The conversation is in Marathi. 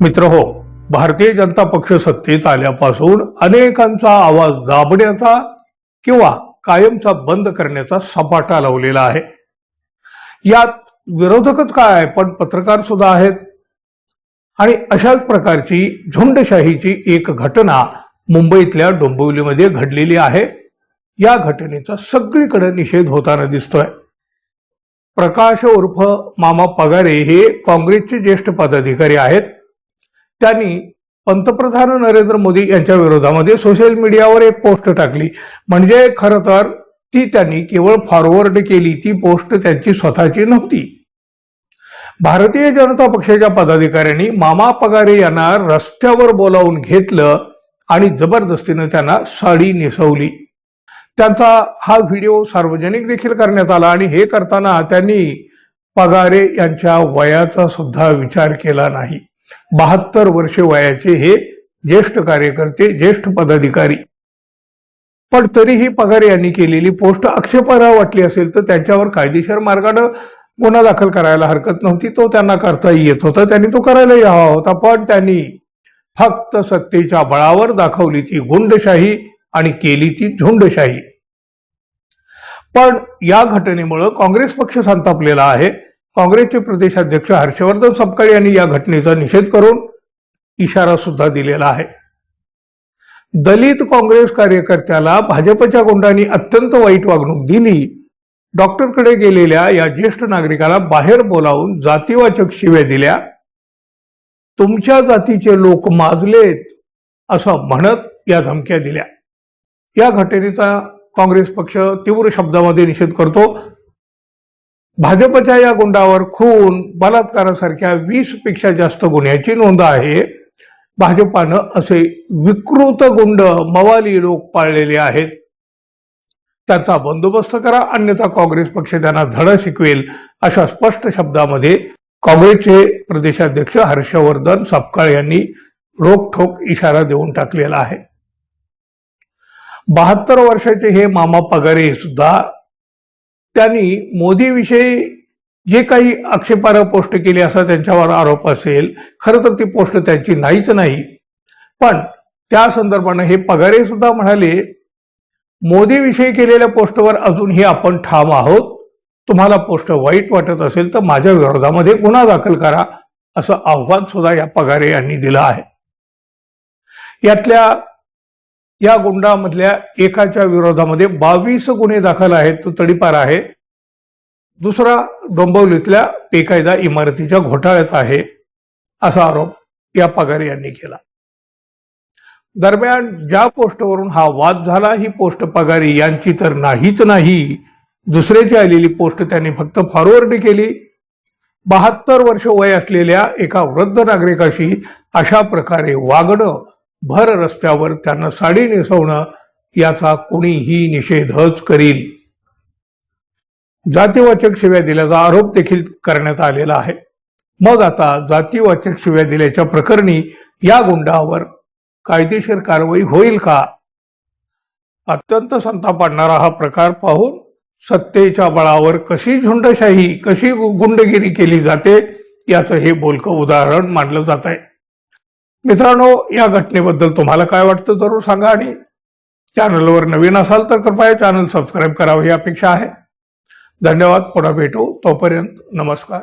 मित्र हो भारतीय जनता पक्ष सत्तेत आल्यापासून अनेकांचा आवाज दाबण्याचा किंवा कायमचा बंद करण्याचा सपाटा लावलेला आहे. यात विरोधकच काय पण पत्रकार सुद्धा आहेत. आणि अशाच प्रकारची झुंडशाहीची एक घटना मुंबईतल्या डोंबिवलीमध्ये घडलेली आहे. या घटनेचा सगळीकडे निषेध होताना दिसतोय. प्रकाश उर्फ मामा पगारे हे काँग्रेसचे ज्येष्ठ पदाधिकारी आहेत. त्यांनी पंतप्रधान नरेंद्र मोदी यांच्या विरोधामध्ये सोशल मीडियावर एक पोस्ट टाकली. म्हणजे खरं तर ती त्यांनी केवळ फॉरवर्ड केली ती पोस्ट त्यांची स्वतःची नव्हती. भारतीय जनता पक्षाच्या पदाधिकाऱ्यांनी मामा पगारे यांना रस्त्यावर बोलावून घेतलं आणि जबरदस्तीनं त्यांना साडी नेसवली. त्यांचा हा व्हिडिओ सार्वजनिक देखील करण्यात आला आणि हे करताना त्यांनी पगारे यांच्या वयाचा सुद्धा विचार केला नाही. बहात्तर वर्षे वयाचे हे ज्येष्ठ कार्यकर्ते ज्येष्ठ पदाधिकारी. पण तरीही पगार यांनी केलेली पोस्ट आक्षेपार्ह वाटली असेल तर त्यांच्यावर कायदेशीर मार्गानं गुन्हा दाखल करायला हरकत नव्हती. तो त्यांना करता येत होता. त्यांनी तो करायलाही हवा होता. पण त्यांनी फक्त सत्तेच्या बळावर दाखवली ती गुंडशाही आणि केली ती झुंडशाही. पण या घटनेमुळं काँग्रेस पक्ष संतापलेला आहे. काँग्रेसचे प्रदेशाध्यक्ष हर्षवर्धन सपकाळ यांनी या घटनेचा निषेध करून इशारा सुद्धा दिलेला आहे. दलित काँग्रेस कार्यकर्त्याला भाजपच्या गुंडांनी अत्यंत वाईट वागणूक दिली. डॉक्टरकडे गेलेल्या या ज्येष्ठ नागरिकाला बाहेर बोलावून जातीवाचक शिव्या दिल्या. तुमच्या जातीचे लोक माजलेत असं म्हणत या धमक्या दिल्या. या घटनेचा काँग्रेस पक्ष तीव्र शब्दामध्ये निषेध करतो. भाजपच्या या गुंडावर खून बलात्कारासारख्या वीसपेक्षा जास्त गुन्ह्याची नोंद आहे. भाजपानं असे विकृत गुंड मवाली लोक पाळलेले आहेत. त्यांचा बंदोबस्त करा अन्यथा काँग्रेस पक्ष त्यांना धडा शिकवेल अशा स्पष्ट शब्दामध्ये काँग्रेसचे प्रदेशाध्यक्ष हर्षवर्धन सपकाळ यांनी रोखठोक इशारा देऊन टाकलेला आहे. बहात्तर वर्षाचे हे मामा पगारे सुद्धा त्यांनी मोदीविषयी जे काही आक्षेपार्ह पोस्ट केली असा त्यांच्यावर आरोप असेल खरं तर ती पोस्ट त्यांची नाहीच नाही. पण त्या संदर्भानं हे पगारे सुद्धा म्हणाले मोदीविषयी केलेल्या पोस्टवर अजूनही आपण ठाम आहोत. तुम्हाला पोस्ट वाईट वाटत असेल तर माझ्या विरोधामध्ये गुन्हा दाखल करा असं आव्हान सुद्धा या पगारे यांनी दिलं आहे. यातल्या या गुंडामधल्या एकाच्या विरोधामध्ये बावीस गुन्हे दाखल आहेत तो तडीपार आहे. दुसरा डोंबिवलीतल्या बेकायदा इमारतीच्या घोटाळ्यात आहे असा आरोप या पगारे यांनी केला. दरम्यान ज्या पोस्टवरून हा वाद झाला ही पोस्ट पगारी यांची तर नाहीच नाही. दुसऱ्याची आलेली पोस्ट त्यांनी फक्त फॉरवर्ड केली. बहात्तर वर्ष वय असलेल्या एका वृद्ध नागरिकाशी अशा प्रकारे वागणं भर रस्त्यावर त्यांना साडी नेसवणं याचा कुणीही निषेधच करील. जातीवाचक शिव्या दिल्याचा आरोप देखील करण्यात आलेला आहे. मग आता जातीवाचक शिव्या दिल्याच्या प्रकरणी या गुंडावर कायदेशीर कारवाई होईल का? अत्यंत संताप आणणारा हा प्रकार पाहून सत्तेच्या बळावर कशी झुंडशाही कशी गुंडगिरी केली जाते याचं हे बोलकं उदाहरण मानलं जात आहे. मित्रांनो या घटनेबद्दल तुम्हाला काय वाटतं जरूर सांगा आणि चॅनलवर नवीन असाल तर कृपया चॅनल सबस्क्राईब करावं ही अपेक्षा आहे. धन्यवाद पुन्हा भेटू. तोपर्यंत नमस्कार.